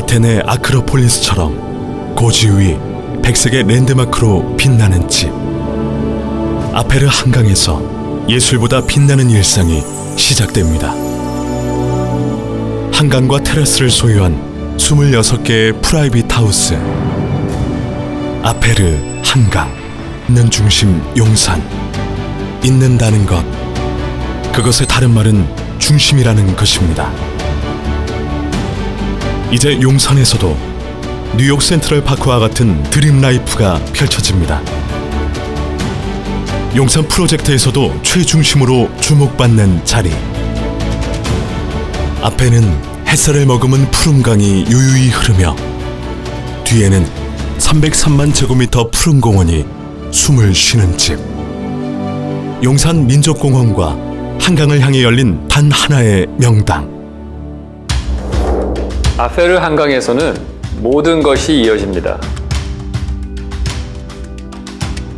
아테네 아크로폴리스처럼 고지 위 백색의 랜드마크로 빛나는 집. 아페르 한강에서 예술보다 빛나는 일상이 시작됩니다. 한강과 테라스를 소유한 26개의 프라이빗 하우스. 아페르 한강. 있는 중심 용산. 있는다는 것. 그것의 다른 말은 중심이라는 것입니다. 이제 용산에서도 뉴욕 센트럴 파크와 같은 드림 라이프가 펼쳐집니다. 용산 프로젝트에서도 최중심으로 주목받는 자리. 앞에는 햇살을 머금은 푸른 강이 유유히 흐르며 뒤에는 303만 제곱미터 푸른 공원이 숨을 쉬는 집. 용산 민족공원과 한강을 향해 열린 단 하나의 명당. 아페르 한강에서는 모든 것이 이어집니다.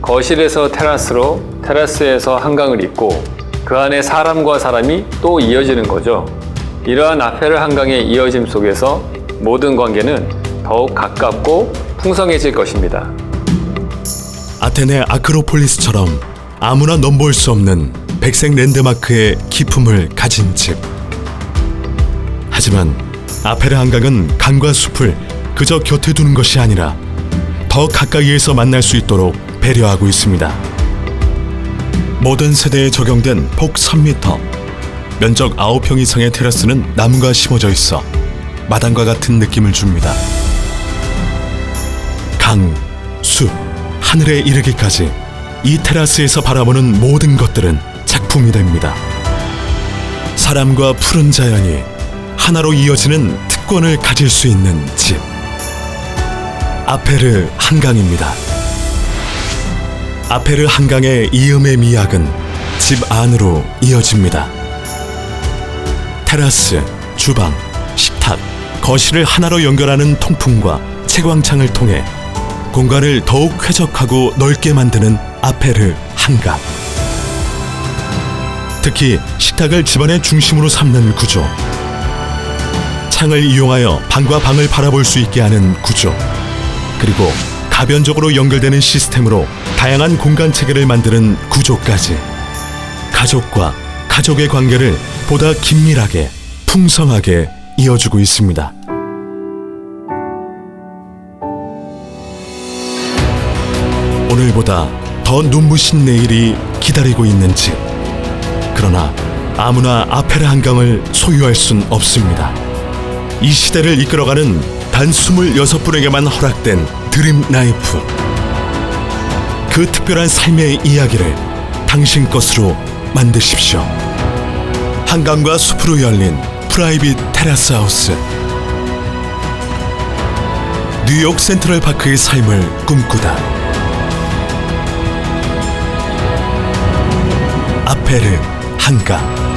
거실에서 테라스로, 테라스에서 한강을 잇고 그 안에 사람과 사람이 또 이어지는 거죠. 이러한 아페르 한강의 이어짐 속에서 모든 관계는 더욱 가깝고 풍성해질 것입니다. 아테네 아크로폴리스처럼 아무나 넘볼 수 없는 백색 랜드마크의 기품을 가진 집. 하지만 아페르 한강은 강과 숲을 그저 곁에 두는 것이 아니라 더 가까이에서 만날 수 있도록 배려하고 있습니다. 모든 세대에 적용된 폭 3m, 면적 9평 이상의 테라스는 나무가 심어져 있어 마당과 같은 느낌을 줍니다. 강, 숲, 하늘에 이르기까지 이 테라스에서 바라보는 모든 것들은 작품이 됩니다. 사람과 푸른 자연이 하나로 이어지는 특권을 가질 수 있는 집. 아페르 한강입니다. 아페르 한강의 이음의 미학은 집 안으로 이어집니다. 테라스, 주방, 식탁, 거실을 하나로 연결하는 통풍과 채광창을 통해 공간을 더욱 쾌적하고 넓게 만드는 아페르 한강. 특히 식탁을 집안의 중심으로 삼는 구조. 창을 이용하여 방과 방을 바라볼 수 있게 하는 구조. 그리고 가변적으로 연결되는 시스템으로 다양한 공간 체계를 만드는 구조까지. 가족과 가족의 관계를 보다 긴밀하게, 풍성하게 이어주고 있습니다. 오늘보다 더 눈부신 내일이 기다리고 있는 집. 그러나 아무나 아페르 한강을 소유할 순 없습니다. 이 시대를 이끌어가는 단 26분에게만 허락된 드림 라이프. 그 특별한 삶의 이야기를 당신 것으로 만드십시오. 한강과 숲으로 열린 프라이빗 테라스 하우스. 뉴욕 센트럴 파크의 삶을 꿈꾸다. 아페르 한강